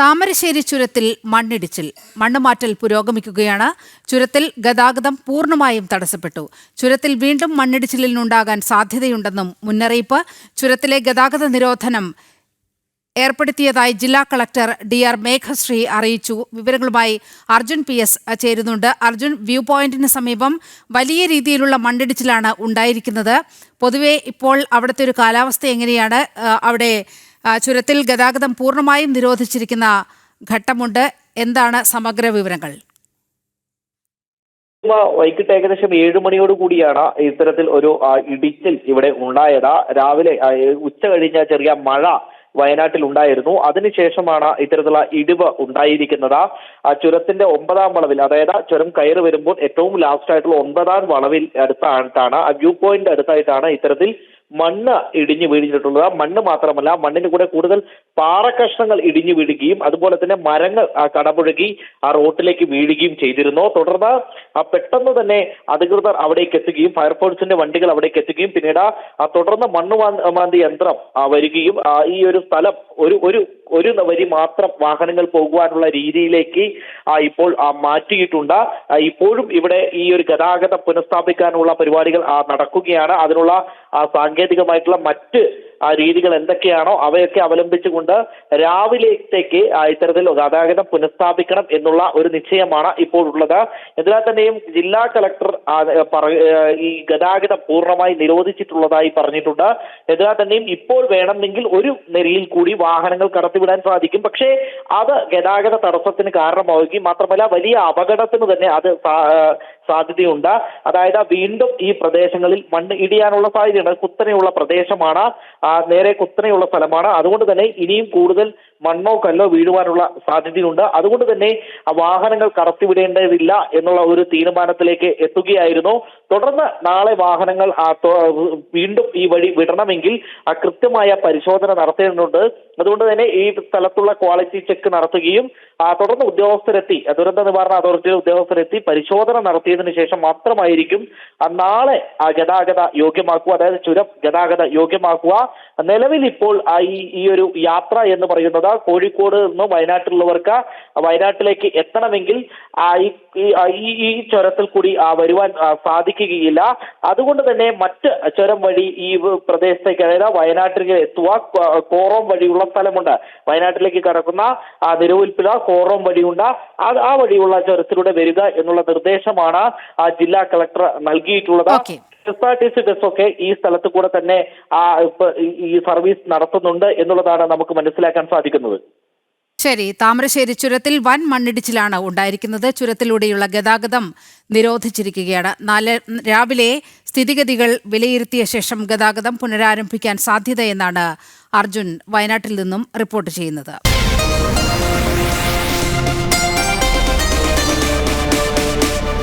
താമരശ്ശേരി ചുരത്തിൽ മണ്ണിടിച്ചിൽ. മണ്ണുമാറ്റൽ പുരോഗമിക്കുകയാണ്. ചുരത്തിൽ ഗതാഗതം പൂർണമായും തടസ്സപ്പെട്ടു. ചുരത്തിൽ വീണ്ടും മണ്ണിടിച്ചിലിനുണ്ടാകാൻ സാധ്യതയുണ്ടെന്നും മുന്നറിയിപ്പ്. ചുരത്തിലെ ഗതാഗത നിരോധനം ഏർപ്പെടുത്തിയതായി ജില്ലാ കളക്ടർ ഡി ആർ മേഘശ്രീ അറിയിച്ചു. വിവരങ്ങളുമായി അർജുൻ പി എസ് ചേരുന്നുണ്ട്. അർജുൻ വ്യൂ പോയിന്റിന് സമീപം വലിയ രീതിയിലുള്ള മണ്ണിടിച്ചിലാണ് ഉണ്ടായിരിക്കുന്നത്. പൊതുവെ ഇപ്പോൾ അവിടുത്തെ ഒരു കാലാവസ്ഥ എങ്ങനെയാണ്? അവിടെ ചുരത്തിൽ ഗതാഗതം പൂർണമായും നിരോധിച്ചിരിക്കുന്ന ഘട്ടമുണ്ട്. എന്താണ് സമഗ്ര വിവരങ്ങൾ? വൈകിട്ട് ഏകദേശം ഏഴ് മണിയോട് കൂടിയാണ് ഇത്തരത്തിൽ ഒരു ഇടിച്ചിൽ ഇവിടെ ഉണ്ടായത്. രാവിലെ ഉച്ച കഴിഞ്ഞ ചെറിയ മഴ വയനാട്ടിൽ ഉണ്ടായിരുന്നു. അതിനുശേഷമാണ് ഇത്തരത്തിലുള്ള ഇടിവ് ഉണ്ടായിരിക്കുന്നത്. ആ ചുരത്തിന്റെ ഒമ്പതാം വളവിൽ അതായത് ചുരം കയറി വരുമ്പോൾ ഏറ്റവും ലാസ്റ്റ് ആയിട്ടുള്ള ഒമ്പതാം വളവിൽ അടുത്തായിട്ടാണ് ആ വ്യൂ പോയിന്റ് അടുത്തായിട്ടാണ് ഇത്തരത്തിൽ മണ്ണ് ഇടിഞ്ഞു വീണിട്ടുള്ളത്. മണ്ണ് മാത്രമല്ല മണ്ണിന് കൂടെ കൂടുതൽ പാറക്കഷ്ണങ്ങൾ ഇടിഞ്ഞു വീഴുകയും അതുപോലെ തന്നെ മരങ്ങൾ ആ, കടപുഴകി ആ റോട്ടിലേക്ക് വീഴുകയും ചെയ്തിരുന്നു. തുടർന്ന് ആ, പെട്ടെന്ന് തന്നെ അധികൃതർ അവിടേക്ക് എത്തുകയും ഫയർഫോഴ്സിന്റെ വണ്ടികൾ അവിടേക്ക് എത്തുകയും പിന്നീട് ആ, തുടർന്ന് മണ്ണ് മാന്തി യന്ത്രം വരികയും ഈ ഒരു സ്ഥലം ഒരു ഒരു ഒരു വരി മാത്രം വാഹനങ്ങൾ പോകുവാനുള്ള രീതിയിലേക്ക് ഇപ്പോൾ മാറ്റിയിട്ടുണ്ട്. ഇപ്പോഴും ഇവിടെ ഈ ഒരു ഗതാഗതം പുനഃസ്ഥാപിക്കാനുള്ള പരിപാടികൾ നടക്കുകയാണ്. അതിനുള്ള സാങ്കേതികമായിട്ടുള്ള മറ്റ് ആ, രീതികൾ എന്തൊക്കെയാണോ അവയൊക്കെ അവലംബിച്ചുകൊണ്ട് രാവിലത്തേക്ക് ഇത്തരത്തിൽ ഗതാഗതം പുനഃസ്ഥാപിക്കണം എന്നുള്ള ഒരു നിശ്ചയമാണ് ഇപ്പോൾ ഉള്ളത്. എന്നാൽ തന്നെയും ജില്ലാ കളക്ടർ ഈ ഗതാഗതം പൂർണമായി നിരോധിച്ചിട്ടുള്ളതായി പറഞ്ഞിട്ടുണ്ട്. എന്നാൽ തന്നെയും ഇപ്പോൾ വേണമെങ്കിൽ ഒരു നിരയിൽ കൂടി വാഹനങ്ങൾ കടത്തിവിടാൻ സാധിക്കും. പക്ഷേ അത് ഗതാഗത തടസ്സത്തിന് കാരണമാവുകയും മാത്രമല്ല വലിയ അപകടത്തിന് തന്നെ അത് സാധ്യതയുണ്ട്. അതായത് വീണ്ടും ഈ പ്രദേശങ്ങളിൽ മണ്ണ് ഇടിയാനുള്ള സാധ്യതയുണ്ട്. കുത്തനെയുള്ള പ്രദേശമാണ്. നേരെ കുത്തനെയുള്ള സ്ഥലമാണ്. അതുകൊണ്ട് തന്നെ ഇനിയും കൂടുതൽ മണ്ണോ കല്ലോ വീഴുവാനുള്ള സാധ്യതയുണ്ട്. അതുകൊണ്ട് തന്നെ വാഹനങ്ങൾ കടത്തിവിടേണ്ടതില്ല എന്നുള്ള ഒരു തീരുമാനത്തിലേക്ക് എത്തുകയായിരുന്നു. തുടർന്ന് നാളെ വാഹനങ്ങൾ വീണ്ടും ഈ വഴി വിടണമെങ്കിൽ ആ കൃത്യമായ പരിശോധന നടത്തേണ്ടതുണ്ട്. അതുകൊണ്ട് തന്നെ ഈ സ്ഥലത്തുള്ള ക്വാളിറ്റി ചെക്ക് നടത്തുകയും തുടർന്ന് ഉദ്യോഗസ്ഥരെത്തി ദുരന്ത നിവാരണ അതോറിറ്റി ഉദ്യോഗസ്ഥരെത്തി പരിശോധന നടത്തിയതിനു ശേഷം മാത്രമായിരിക്കും നാളെ ആ ഗതാഗത യോഗ്യമാക്കുക അതായത് ചുരം ഗതാഗത യോഗ്യമാക്കുക. നിലവിൽ ഇപ്പോൾ ഈ ഒരു യാത്ര എന്ന് പറയുന്നത് കോഴിക്കോട് നിന്ന് വയനാട്ടിലുള്ളവർക്ക് വയനാട്ടിലേക്ക് എത്തണമെങ്കിൽ ഈ- ചുരത്തിൽ കൂടി വരുവാൻ ആ, സാധിക്കുകയില്ല അതുകൊണ്ട് തന്നെ മറ്റ് ചുരം വഴി ഈ പ്രദേശത്തേക്ക് അതായത് വയനാട്ടിലേക്ക് എത്തുക കോറോം വഴിയുള്ള സ്ഥലമുണ്ട്. വയനാട്ടിലേക്ക് കടക്കുന്ന ആ നിരവൽപ്പില കോറോം വഴിയുണ്ട്. അത് ആ വഴിയുള്ള ചുരത്തിലൂടെ വരിക എന്നുള്ള നിർദ്ദേശമാണ് ആ ജില്ലാ കളക്ടർ നൽകിയിട്ടുള്ളത്. എസ് ആർ ടി സി ബസ്സൊക്കെ ഈ സ്ഥലത്ത് കൂടെ തന്നെ ആ ഈ സർവീസ് നടത്തുന്നുണ്ട് എന്നുള്ളതാണ് നമുക്ക് മനസ്സിലാക്കാൻ സാധിക്കുന്നത്. ശരി താമരശ്ശേരി ചുരത്തിൽ വൻ മണ്ണിടിച്ചിലാണ് ഉണ്ടായിരിക്കുന്നത്. ചുരത്തിലൂടെയുള്ള ഗതാഗതം നിരോധിച്ചിരിക്കുകയാണ്. നാല് രാവിലെ സ്ഥിതിഗതികൾ വിലയിരുത്തിയ ശേഷം ഗതാഗതം പുനരാരംഭിക്കാൻ സാധ്യതയെന്നാണ് അർജുൻ വയനാട്ടിൽ നിന്നും റിപ്പോർട്ട് ചെയ്യുന്നത്.